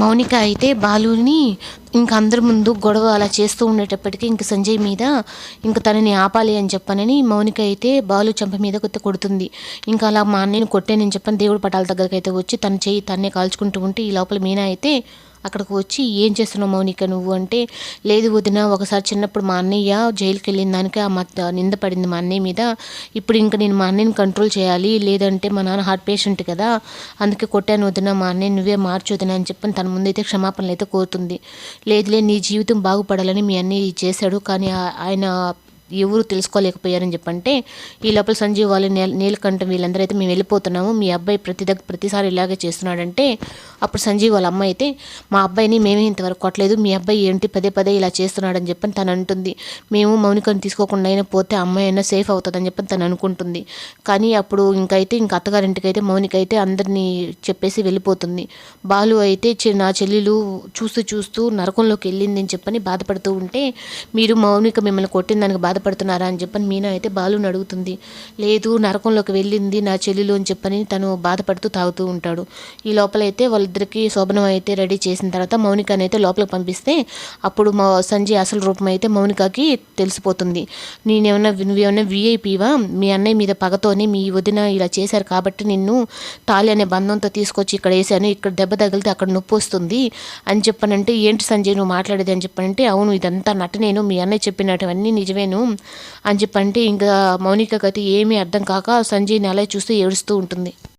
మౌనిక అయితే బాలుని ఇంక అందరి ముందు గొడవ అలా చేస్తూ ఉండేటప్పటికీ ఇంక సంజయ్ మీద ఇంక తనని ఆపాలి అని చెప్పనని మౌనిక అయితే బాలు చెంప మీద కొత్త కొడుతుంది. ఇంకా అలా మా అన్నయ్యని కొట్టానని చెప్పని దేవుడు పటాల దగ్గరికి అయితే వచ్చి తన చేయి తన్నే కాల్చుకుంటూ ఉంటే ఈ లోపల మీనా అయితే అక్కడికి వచ్చి ఏం చేస్తున్నావు మౌనిక నువ్వు అంటే లేదు వదిన ఒకసారి చిన్నప్పుడు మా అన్నయ్య జైలుకి వెళ్ళిన దానికి ఆ మత్ నింద పడింది మా అన్నయ్య మీద. ఇప్పుడు ఇంకా నేను మా అన్నయ్యని కంట్రోల్ చేయాలి లేదంటే మా నాన్న హార్ట్ పేషెంట్ కదా. అందుకే కొట్టాను వదిన మా అన్నయ్య నువ్వే మార్చు వదిన అని చెప్పని తన ముందైతే క్షమాపణలు అయితే కోరుతుంది. లేదులే నీ జీవితం బాగుపడాలని మీ అన్నయ్య ఇది చేశాడు కానీ ఆయన ఎవరు తెలుసుకోలేకపోయారని చెప్పంటే ఈ లోపల సంజీవ్ వాళ్ళు నీల నీలకంఠం వీళ్ళందరూ అయితే మేము వెళ్ళిపోతున్నాము. మీ అబ్బాయి ప్రతి దగ్గర ప్రతిసారి ఇలాగే చేస్తున్నాడంటే అప్పుడు సంజీవ్ వాళ్ళ అమ్మ అయితే మా అబ్బాయిని మేమే ఇంతవరకు కొట్టలేదు. మీ అబ్బాయి ఏంటి? పదే పదే ఇలా చేస్తున్నాడని చెప్పని తను అంటుంది. మేము మౌనికని తీసుకోకుండా అయినా పోతే అమ్మాయి అయినా సేఫ్ అవుతుందని చెప్పని తను అనుకుంటుంది. కానీ అప్పుడు ఇంకైతే ఇంక అత్తగారింటికి అయితే మౌనిక అయితే అందరినీ చెప్పేసి వెళ్ళిపోతుంది. బాలు అయితే చి- నా చెల్లెలు చూస్తూ చూస్తూ నరకంలోకి వెళ్ళిందని చెప్పని బాధపడుతూ ఉంటే మీరు మౌనిక మిమ్మల్ని కొట్టిన దానికి బాధపడుతున్నారా అని చెప్పని మీనా అయితే బాలుని అడుగుతుంది. లేదు నరకంలోకి వెళ్ళింది నా చెల్లెలు అని చెప్పని తను బాధపడుతూ తాగుతూ ఉంటాడు. ఈ లోపల అయితే వాళ్ళిద్దరికి శోభనం అయితే రెడీ చేసిన తర్వాత మౌనికని అయితే లోపలికి పంపిస్తే అప్పుడు మా సంజయ్ అసలు రూపం అయితే మౌనికకి తెలిసిపోతుంది. నేనేమన్నా నువ్వేమన్నా విఐపివా మీ అన్నయ్య మీద పగతోనే మీ వదిన ఇలా చేశారు కాబట్టి నిన్ను తాళి అనే బంధంతో తీసుకొచ్చి ఇక్కడ వేసాను ఇక్కడ దెబ్బ తగిలితే అక్కడ నొప్పి వస్తుంది అని చెప్పనంటే ఏంటి సంజయ్ నువ్వు మాట్లాడేది అని చెప్పనంటే అవును ఇదంతా నటనేను. మీ అన్నయ్య చెప్పినటువన్నీ నిజమేను. అని చెప్పంటే ఇంకా మౌనికకి అయితే ఏమీ అర్థం కాక సంజయ్ని అలా చూస్తూ ఏడుస్తూ ఉంటుంది.